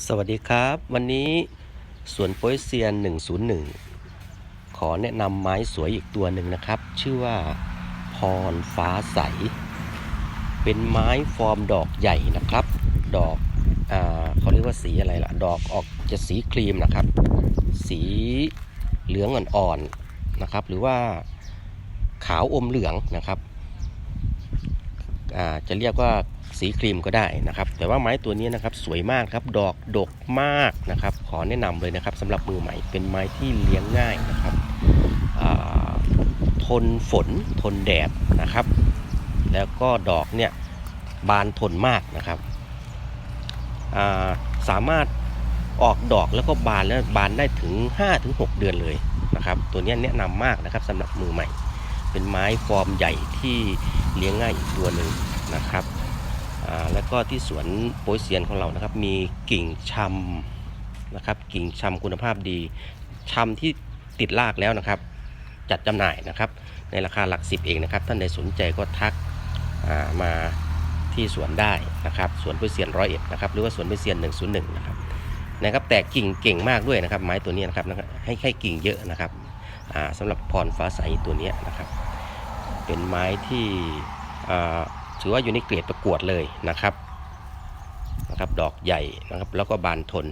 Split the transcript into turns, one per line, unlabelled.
สวัสดีครับ วันนี้สวนโปยเซียน 101 ขอแนะนำไม้สวยอีกตัวหนึ่งนะครับ ชื่อว่าพรฟ้าใส เป็นไม้ฟอร์มดอกใหญ่นะครับ ดอกอาเขาเรียกว่าสีอะไรล่ะ ดอกออกจะสีครีมนะครับ สีเหลืองอ่อนๆนะครับ หรือว่าขาวอมเหลืองนะครับจะเรียกว่า สีครีมก็ได้นะครับ แต่ว่าไม้ตัวนี้นะครับสวยมากครับดอกดกมากนะครับ ขอแนะนำเลยนะครับสำหรับมือใหม่เป็นไม้ที่เลี้ยงง่ายนะครับทนฝนทนแดดนะครับ แล้วก็ดอกเนี่ยบานทนมากนะครับาสามารถออกดอกแล้วก็บานแล้วบานได้ถึง 5-6 เดือนเลยนะครับ ตัวนี้แนะนำมากนะครับสำหรับมือใหม่ เป็นไม้ฟอร์มใหญ่ที่เลี้ยงง่ายอีกตัวหนึ่งนะครับ ก็ที่สวนโปยเซียนของเรานะครับ มีกิ่งชำนะครับ กิ่งชำคุณภาพดีชำที่ติดรากแล้วนะครับ จัดจำหน่ายนะครับ ในราคาหลักสิบเองนะครับ ท่านใดสนใจก็ทักามาที่สวนได้นะครับ สวนโปยเซียนร้อยเอ็ดนะครับ หรือว่าสวนโปยเซียน101นะครับนะครับแตกกิ่งเก่งมากด้วยนะครับ ไม้ตัวนี้นะครับให้ให้กิ่งเยอะนะครับอ่าสำหรับพรฟ้าใสตัวนี้นะครับ เป็นไม้ที่อ่า ถือว่าอยู่ในเกรดประกวดเลยนะครับนะครับ ดอกใหญ่นะครับ แล้วก็บานทน